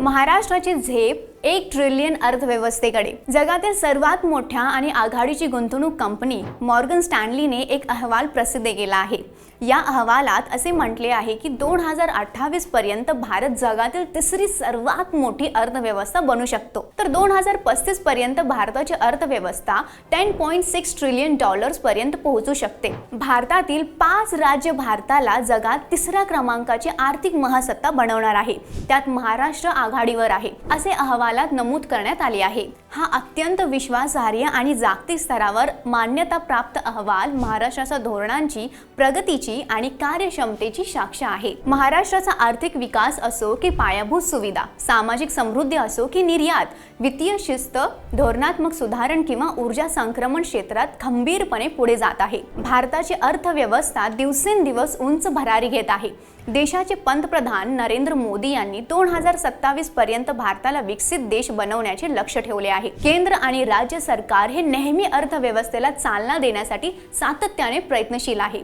महाराष्ट्राची झेप एक ट्रिलियन अर्थव्यवस्थेकडे. जगातील सर्वात मोठ्या आणि आघाडीची गुंतवणूक कंपनी मॉर्गन स्टॅनलीने एक अहवाल प्रसिद्ध केला आहे. या अहवालात असे म्हटले आहे की दोन हजार अठ्ठावीस पर्यंत भारत जगातील तिसरी सर्वात मोठी अर्थव्यवस्था बनू शकतो. तर दोन हजार पस्तीस पर्यंत भारताची अर्थव्यवस्था ten point six trillion dollars पर्यंत पोहोचू शकते. भारतातील पाच राज्य भारताला जगात तिसऱ्या क्रमांकाची आर्थिक महासत्ता बनवणार आहे. त्यात महाराष्ट्र आघाडीवर आहे. असे अहवाल अहवालात नमूद करण्यात आले आहे. हा अत्यंत विश्वासार्ह आणि जागतिक स्तरावर मान्यताप्राप्त अहवाल महाराष्ट्राच्या धोरणांची प्रगतीची आणि कार्यक्षमतेची साक्ष आहे. महाराष्ट्राचा आर्थिक विकास असो की पायाभूत सुविधा सामाजिक समृद्धी असो की निर्यात वित्तीय शिस्त धोरणात्मक सुधारण किंवा ऊर्जा संक्रमण क्षेत्रात खंबीरपणे पुढे जात आहे. भारताची अर्थव्यवस्था दिवसेंदिवस उंच भरारी घेत आहे. देशाचे पंतप्रधान नरेंद्र मोदी यांनी दोन हजार सत्तावीस पर्यंत भारताला विकसित देश बनवण्याचे लक्ष ठेवले आहे. केंद्र आणि राज्य सरकार हे नेहमी अर्थव्यवस्थेला चालना देण्यासाठी सातत्याने प्रयत्नशील आहे.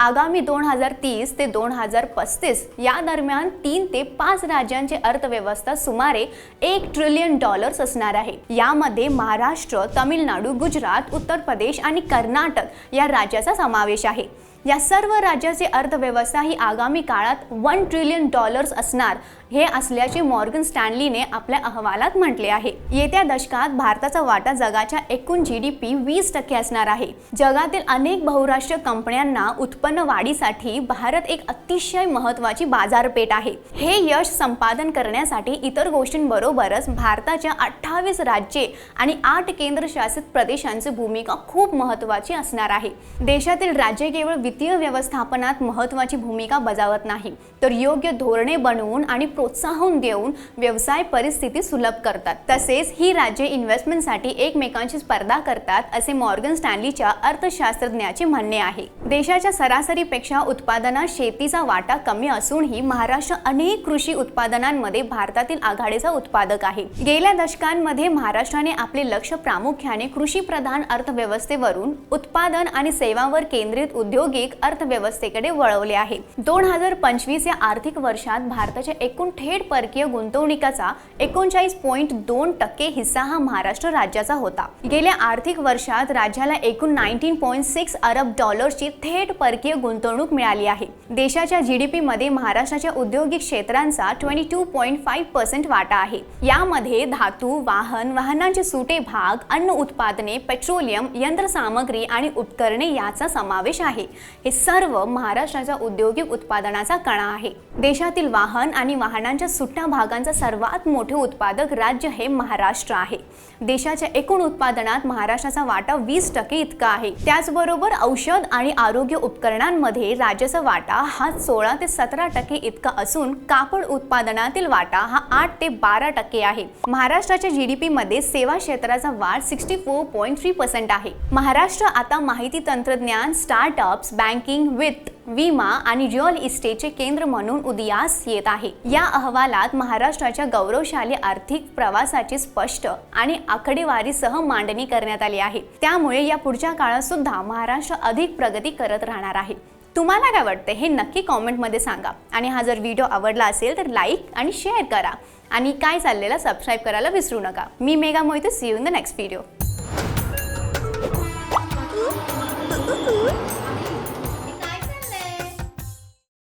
आगामी दोन हजार तीस ते दोन हजार पस्तीस या दरम्यान तीन ते पाच राज्यांची अर्थव्यवस्था सुमारे एक ट्रिलियन डॉलर्स असणार आहे. यामध्ये महाराष्ट्र तमिळनाडू गुजरात उत्तर प्रदेश आणि कर्नाटक या राज्याचा समावेश आहे. या सर्व राज्याची अर्थव्यवस्था ही आगामी काळात वन ट्रिलियन डॉलर्स असणार हे असल्याचे मॉर्गन स्टॅनलीने आपल्या अहवालात म्हटले आहे. येत्या दशकात भारताचा वाटा जगाच्या एकूण जी डी पी वीस टक्के असणार आहे. जगातील अनेक बहुराष्ट्रीय कंपन्यांना उत्पन्न वाढीसाठी भारत एक अतिशय महत्वाची बाजारपेठ आहे. हे यश संपादन करण्यासाठी इतर गोष्टींबरोबरच भारताच्या अठ्ठावीस राज्ये आणि आठ केंद्रशासित प्रदेशांची भूमिका खूप महत्वाची असणार आहे. देशातील राज्ये केवळ वित्तीय व्यवस्थापनात महत्वाची भूमिका बजावत नाही तर योग्य धोरणे बनवून आणि प्रोत्साहन देऊन व्यवसाय परिस्थिती सुलभ करतात. तसेच ही राज्ये इन्व्हेस्टमेंटसाठी एकमेकांची स्पर्धा करतात असे मॉर्गन स्टॅनलीच्या अर्थशास्त्रज्ञाचे म्हणणे आहे. देशाच्या सरासरीपेक्षा उत्पादनात शेतीचा वाटा कमी असूनही महाराष्ट्र अनेक कृषी उत्पादनांमध्ये भारतातील आघाडीचा उत्पादक आहे. गेल्या दशकांमध्ये महाराष्ट्राने आपले लक्ष प्रामुख्याने कृषी प्रधान अर्थव्यवस्थेवरून उत्पादन आणि सेवांवर केंद्रित औद्योगिक अर्थव्यवस्थेकडे वळवले आहे. दोन हजार पंचवीस या आर्थिक वर्षात भारताच्या एकूण थेट परकीय गुंतवणुकीचा एकोणचाळीस पॉईंट दोन टक्के हिस्सा हा महाराष्ट्र राज्याचा होता. गेल्या आर्थिक वर्षात राज्याला एकूण नाईन्टीन पॉईंट सिक्स अरब डॉलरची थेट परकीय गुंतवणूक मिळाली आहे. देशाच्या जीडीपी मध्ये महाराष्ट्राच्या औद्योगिक क्षेत्रांचा twenty two point five percent वाटा आहे. यामध्ये धातू वाहन वाहनांचे सुटे भाग अन्न उत्पादने पेट्रोलियम यंत्रसामग्री आणि उपकरणे याचा समावेश आहे. हे सर्व महाराष्ट्राच्या औद्योगिक उत्पादनाचा कणा आहे. देशातील वाहन आणि वाहन वाहनांच्या सुट्ट्या भागांचा सर्वात मोठे उत्पादक राज्य हे महाराष्ट्र आहे. देशाच्या एकूण उत्पादनात महाराष्ट्राचा वाटा वीस टक्के इतका आहे. त्याचबरोबर औषध आणि आरोग्य उपकरणांमध्ये राज्याचा वाटा हा सोळा ते सतरा टक्के इतका असून कापड उत्पादनातील वाटा हा आठ ते बारा टक्के आहे. महाराष्ट्राच्या जीडीपी मध्ये सेवा क्षेत्राचा वाढ sixty four point three percent आहे. महाराष्ट्र आता माहिती तंत्रज्ञान स्टार्टअप्स बँकिंग वित्त विमा आणि रिअल इस्टेटचे केंद्र म्हणून उदयास येत आहे. या अहवालात महाराष्ट्राच्या गौरवशाली आर्थिक प्रवासाची स्पष्ट आणि आकडेवारीसह मांडणी करण्यात आली आहे. त्यामुळे या पुढच्या काळात सुद्धा महाराष्ट्र अधिक प्रगती करत राहणार आहे. तुम्हाला काय वाटतं? हे नक्की कॉमेंटमध्ये सांगा. आणि हा जर व्हिडिओ आवडला असेल तर लाईक आणि शेअर करा. आणि काय चाललेलं सबस्क्राईब करायला विसरू नका. मी Mega Mohite. See you in the next video